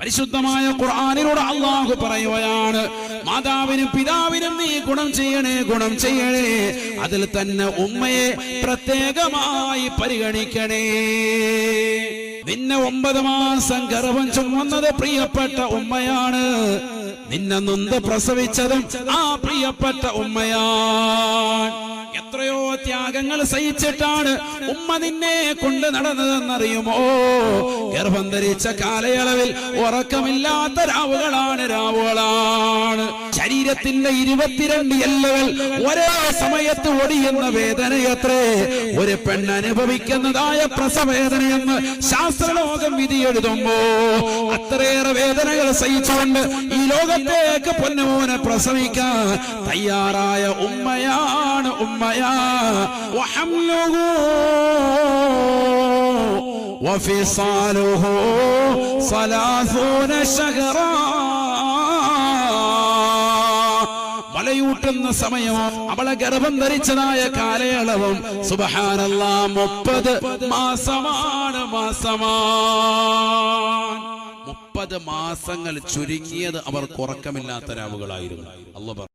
പരിശുദ്ധമായ ഖുർആാനിലൂടെ അള്ളാഹു പറയുകയാണ് മാതാവിനും പിതാവിനും നീ ഗുണം ചെയ്യണേ ഗുണം ചെയ്യണേ അതിൽ തന്നെ ഉമ്മയെ പ്രത്യേകമായി പരിഗണിക്കണേ. നിന്നെ ഒമ്പത് മാസം ഗർഭം ചുമന്നത് പ്രിയപ്പെട്ട ഉമ്മയാണ്. നിന്നെ നൊന്ത് പ്രസവിച്ചതും ആ പ്രിയപ്പെട്ട ഉമ്മയാണ്. ത്യാഗങ്ങൾ സഹിച്ചിട്ടാണ് ഉമ്മ നിന്നെ കൊണ്ട് നടന്നതെന്നറിയുമോ? ഗർഭം ധരിച്ച കാലയളവിൽ ഉറക്കമില്ലാത്ത രാവുകളാണ് രാവുകളാണ് ശരീരത്തിന്റെ ഇരുപത്തിരണ്ട് എല്ലുകൾ ഒരേ സമയത്ത് ഒടിയുന്ന വേദനയത്രേ ഒരു പെണ്ണ് അനുഭവിക്കുന്നതായ പ്രസവേദനയെന്ന് ശാസ്ത്രലോകം വിധി എഴുതുമ്പോ അത്രയേറെ വേദനകൾ സഹിച്ചുകൊണ്ട് ഈ ലോകത്തേക്ക് പൊന്നുമോനെ പ്രസവിക്കാൻ തയ്യാറായ ഉമ്മയാണ് ഉമ്മയാ വഹംലുഹു وفصاله ثلاثون شهرا മലയൂട്ടുന്ന സമയവും അവളെ ഗർഭം ധരിച്ചതായ കാലയളവും സുബഹാനല്ല മുപ്പത് മാസമാണ് മാസമാണ് മുപ്പത് മാസങ്ങൾ ചുരുങ്ങിയത് അവർ ഉറക്കമില്ലാത്ത രാവുകളായിരുന്നു. അല്ല